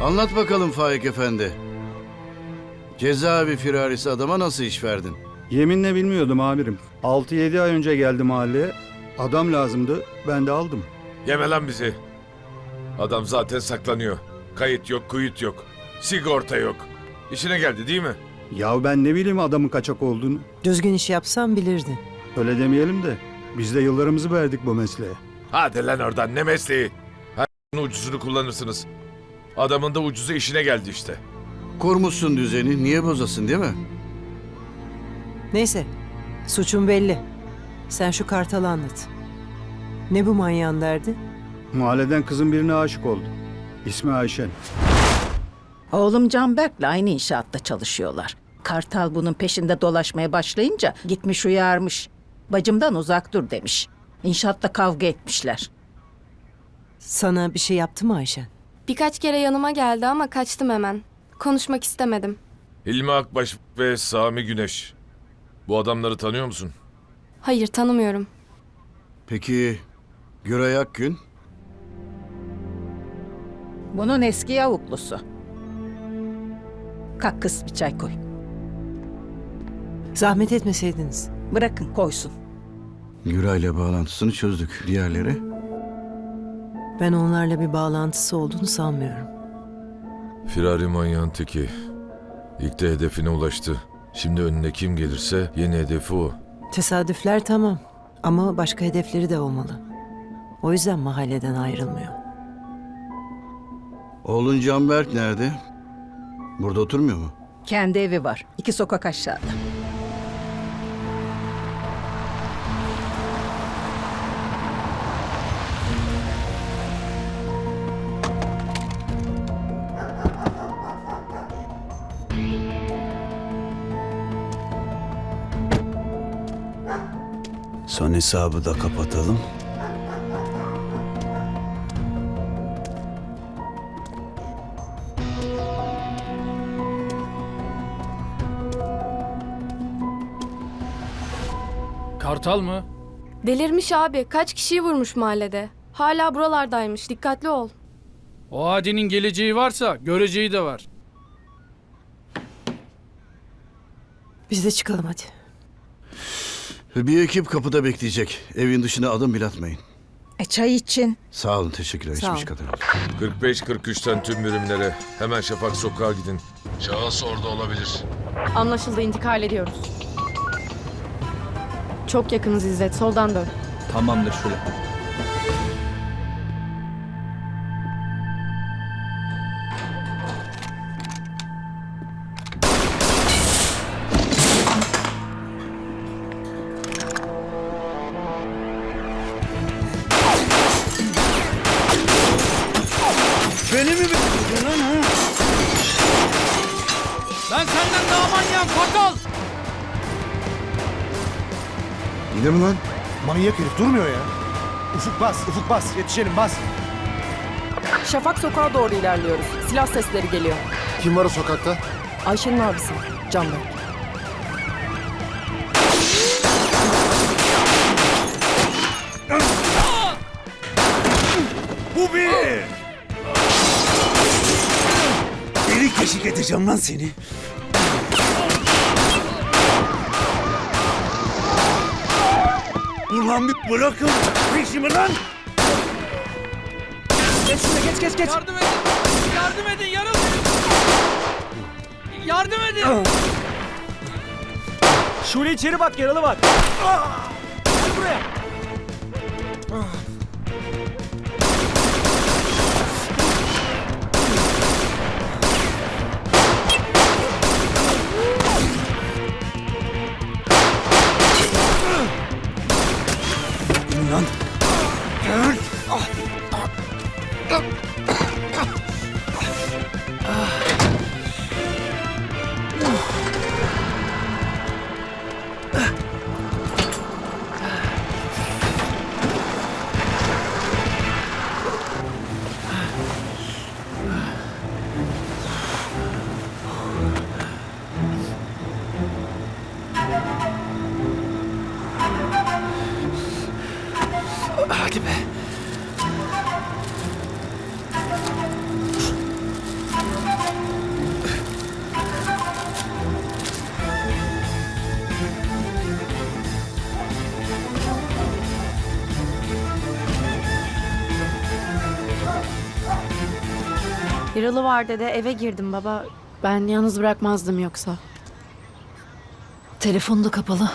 Anlat bakalım Faik Efendi. Cezaevi firarisi adama nasıl iş verdin? Yeminle bilmiyordum amirim. 6-7 ay önce geldi mahalleye. Adam lazımdı. Ben de aldım. Yeme lan bizi. Adam zaten saklanıyor. Kayıt yok, kuyut yok. Sigorta yok. İşine geldi değil mi? Ya ben ne bileyim adamın kaçak olduğunu. Düzgün iş yapsan bilirdin. Öyle demeyelim de. Biz de yıllarımızı verdik bu mesleğe. Hadi lan oradan ne mesleği? Her ucuzunu kullanırsınız. Adamın da ucuzu işine geldi işte. Kurmuşsun düzeni, niye bozasın değil mi? Neyse, suçun belli. Sen şu kartalı anlat. Ne bu manyağın derdi? Mahalleden kızın birine aşık oldu. İsmi Ayşen. Oğlum Canberk'le aynı inşaatta çalışıyorlar. Kartal bunun peşinde dolaşmaya başlayınca gitmiş uyarmış. Bacımdan uzak dur demiş. İnşaatta kavga etmişler. Sana bir şey yaptı mı Ayşen? Birkaç kere yanıma geldi ama kaçtım hemen. Konuşmak istemedim. Hilmi Akbaş ve Sami Güneş. Bu adamları tanıyor musun? Hayır tanımıyorum. Peki Güray Akgün? Bunun eski yavuklusu. Kalk kız bir çay koy. Zahmet etmeseydiniz. Bırakın koysun. Güray'la bağlantısını çözdük. Diğerleri? Ben onlarla bir bağlantısı olduğunu sanmıyorum. Firari manyağın teki. İlk de hedefine ulaştı. Şimdi önüne kim gelirse yeni hedefi o. Tesadüfler tamam ama başka hedefleri de olmalı. O yüzden mahalleden ayrılmıyor. Oğlun Canberk nerede? Burada oturmuyor mu? Kendi evi var. iki sokak aşağıda. Son hesabı da kapatalım. Kartal mı? Delirmiş abi. Kaç kişiyi vurmuş mahallede. Hala buralardaymış. Dikkatli ol. O Adi'nin geleceği varsa göreceği de var. Biz de çıkalım hadi. Bir ekip kapıda bekleyecek. Evin dışına adım bile atmayın. E çay için. Sağ olun, teşekkürler. Sağ olun. kadar. 45-43'ten tüm birimlere hemen Şafak Sokağa gidin. Şahıs orada olabilir. Anlaşıldı. intikal ediyoruz. Çok yakınız İzzet. Soldan dön. Tamamdır şöyle. Yine mi lan? Manyak herif durmuyor ya. Ufuk bas, ufuk bas. Yetişelim bas. Şafak sokağa doğru ilerliyoruz. Silah sesleri geliyor. Kim var o sokakta? Ayşe'nin abisi. Canberk. Bu bir! Delik deşik edeceğim lan seni. Ulan bir bırakın peşimi lan! Geç şuraya geç geç geç. Yardım edin! Yardım edin yaralı! Yardım edin! Şule içeri bak, yaralı bak. Lan! Uh, uh, uh, uh. Hadi be. Yaralı var dede eve girdim baba. Ben yalnız bırakmazdım yoksa. Telefonu da kapalı.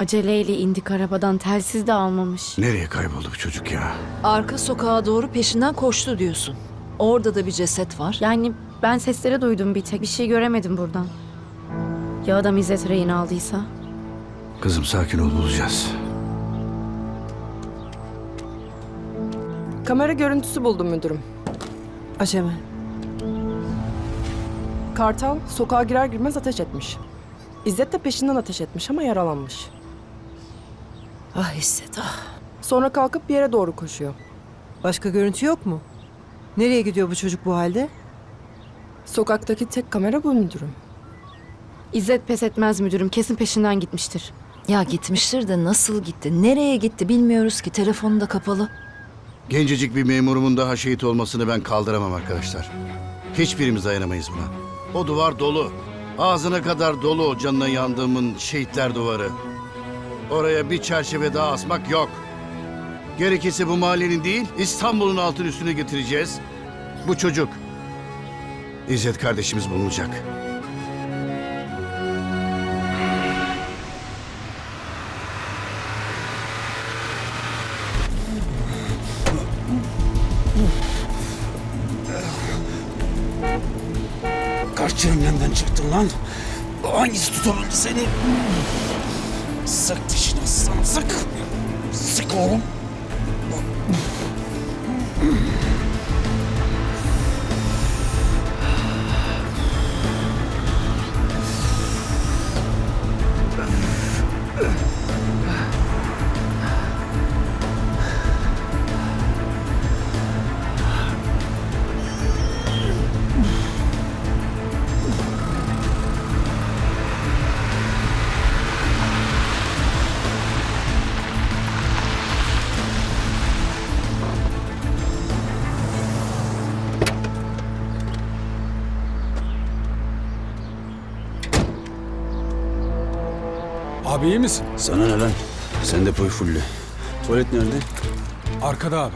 Aceleyle indik arabadan telsiz de almamış. Nereye kayboldu bu çocuk ya? Arka sokağa doğru peşinden koştu diyorsun. Orada da bir ceset var. Yani ben sesleri duydum bir tek. Bir şey göremedim buradan. Ya adam İzzet rehin aldıysa? Kızım sakin ol bulacağız. Kamera görüntüsü buldum müdürüm. Aç hemen. Kartal sokağa girer girmez ateş etmiş. İzzet de peşinden ateş etmiş ama yaralanmış. Ah İzzet ah. Sonra kalkıp bir yere doğru koşuyor. Başka görüntü yok mu? Nereye gidiyor bu çocuk bu halde? Sokaktaki tek kamera bu müdürüm. İzzet pes etmez müdürüm. Kesin peşinden gitmiştir. Ya gitmiştir de nasıl gitti? Nereye gitti bilmiyoruz ki. Telefonu da kapalı. Gencecik bir memurumun daha şehit olmasını ben kaldıramam arkadaşlar. Hiçbirimiz dayanamayız buna. O duvar dolu. Ağzına kadar dolu o canına yandığımın şehitler duvarı. Oraya bir çerçeve daha asmak yok. Gerekirse bu mahallenin değil, İstanbul'un altın üstüne getireceğiz. Bu çocuk. İzzet kardeşimiz bulunacak. Kaç cehennemden çıktın lan? Hangisi tutabildi seni? Sık dişini aslan sık. Sık oğlum. Abi iyi misin? Sana ne lan? Sen de poy fulle. Tuvalet nerede? Arkada abi.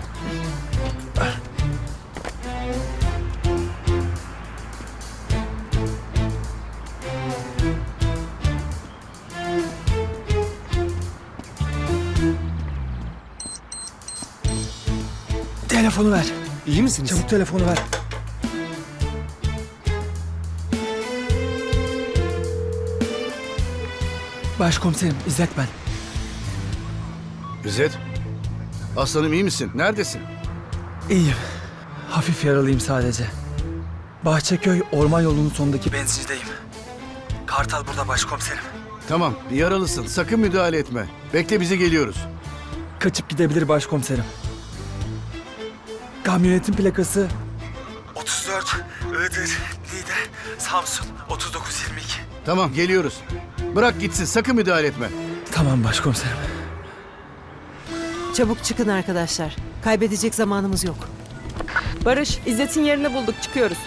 Telefonu ver. İyi misiniz? Çabuk telefonu ver. Başkomiserim İzzet ben. İzzet, aslanım iyi misin? Neredesin? İyiyim. Hafif yaralıyım sadece. Bahçeköy orman yolunun sonundaki benzincideyim. Kartal burada başkomiserim. Tamam, yaralısın. Sakın müdahale etme. Bekle bizi geliyoruz. Kaçıp gidebilir başkomiserim. Kamyonetin plakası 34 Iğdır Niğde Samsun 3922. Tamam, geliyoruz. Bırak gitsin, sakın müdahale etme. Tamam başkomiserim. Çabuk çıkın arkadaşlar. Kaybedecek zamanımız yok. Barış, İzzet'in yerini bulduk çıkıyoruz.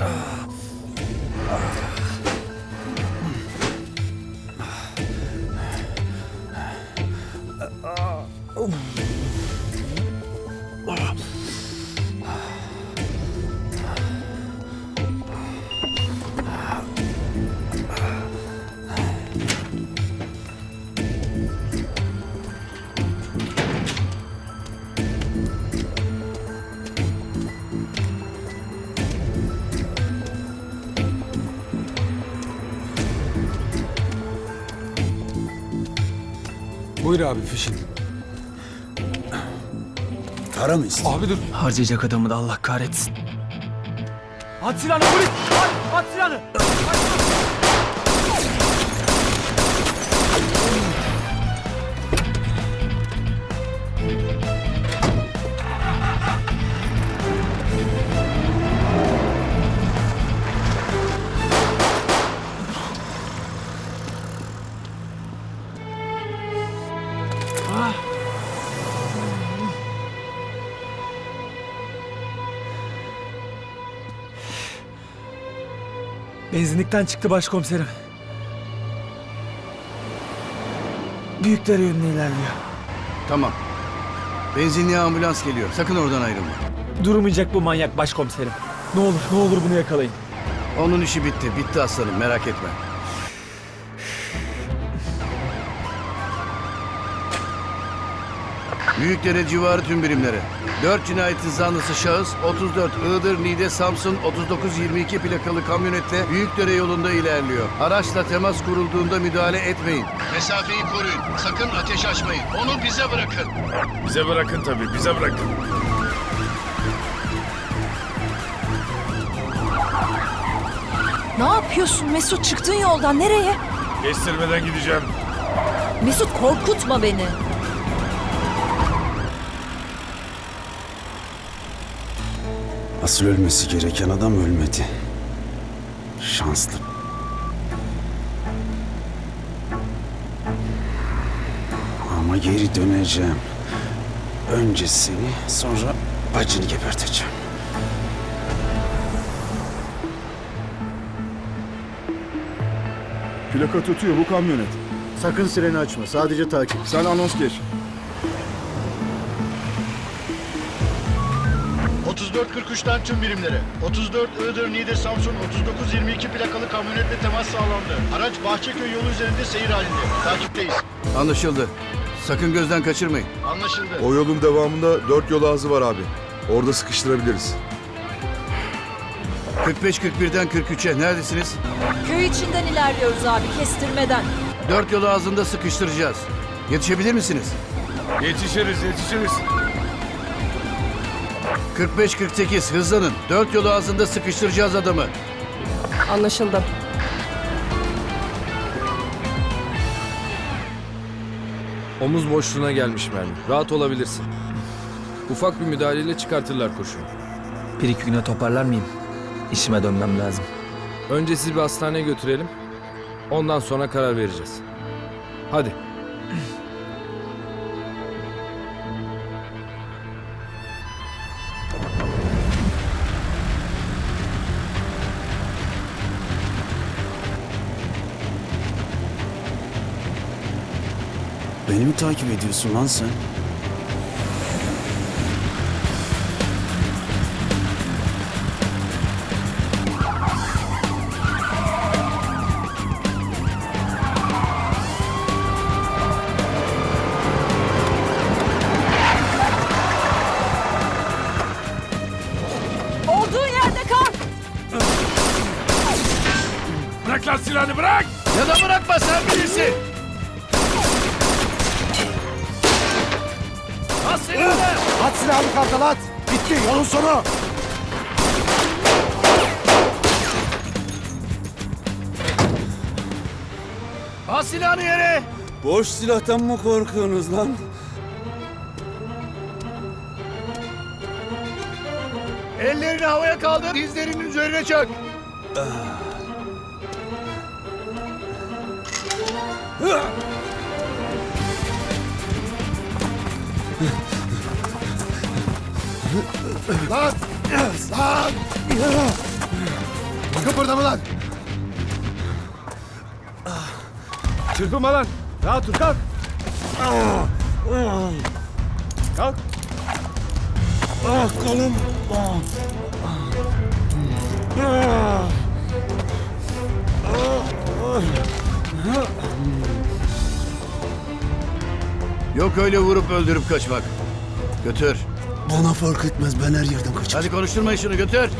아, Buyur abi fişin. Para mı istiyorsun? Abi dur. Harcayacak adamı da Allah kahretsin. At silahını polis! At, at silahını! Benzinlikten çıktı başkomiserim. Büyükdere yönüne ilerliyor. Tamam. Benzinliğe ambulans geliyor. Sakın oradan ayrılma. Durmayacak bu manyak başkomiserim. Ne olur ne olur bunu yakalayın. Onun işi bitti. Bitti aslanım merak etme. Büyükdere civarı tüm birimlere. 4 cinayetin zanlısı şahıs 34 Iğdır Niğde Samsun 3922 plakalı kamyonette Büyükdere yolunda ilerliyor. Araçla temas kurulduğunda müdahale etmeyin. Mesafeyi koruyun. Sakın ateş açmayın. Onu bize bırakın. Bize bırakın tabii bize bırakın. Ne yapıyorsun Mesut? Çıktın yoldan nereye? Kestirmeden gideceğim. Mesut korkutma beni. Asıl ölmesi gereken adam ölmedi. Şanslı. Ama geri döneceğim. Önce seni, sonra bacını geberteceğim. Plaka tutuyor bu kamyonet. Sakın sireni açma. Sadece takip. Sen anons geç. 34-43'ten tüm birimlere. 34 Iğdır Niğde Samsun 39-22 plakalı kamyonetle temas sağlandı. Araç Bahçeköy yolu üzerinde seyir halinde. Takipteyiz. Anlaşıldı. Sakın gözden kaçırmayın. Anlaşıldı. O yolun devamında dört yol ağzı var abi. Orada sıkıştırabiliriz. 45-41'den 43'e neredesiniz? Köy içinden ilerliyoruz abi kestirmeden. Dört yolu ağzında sıkıştıracağız. Yetişebilir misiniz? Yetişiriz yetişiriz. 45-48 hızlanın. Dört yolu ağzında sıkıştıracağız adamı. Anlaşıldı. Omuz boşluğuna gelmiş mermi. Rahat olabilirsin. Ufak bir müdahaleyle çıkartırlar kurşunu. Bir iki güne toparlar mıyım? İşime dönmem lazım. Önce sizi bir hastaneye götürelim. Ondan sonra karar vereceğiz. Hadi. Beni mi takip ediyorsun lan sen? Bas silahını. At silahını kartal at. Bitti yolun sonu. Bas silahını yere. Boş silahtan mı korkuyorsunuz lan? Ellerini havaya kaldır. Dizlerinin üzerine çök. Lan! Lan! Kıpırdama lan! Çırpınma lan. Rahat dur kalk. Kalk. Ah kolum! Yok öyle vurup öldürüp kaçmak. Götür. Bana fark etmez ben her yerden kaçarım. Hadi konuşturmayın şunu götür.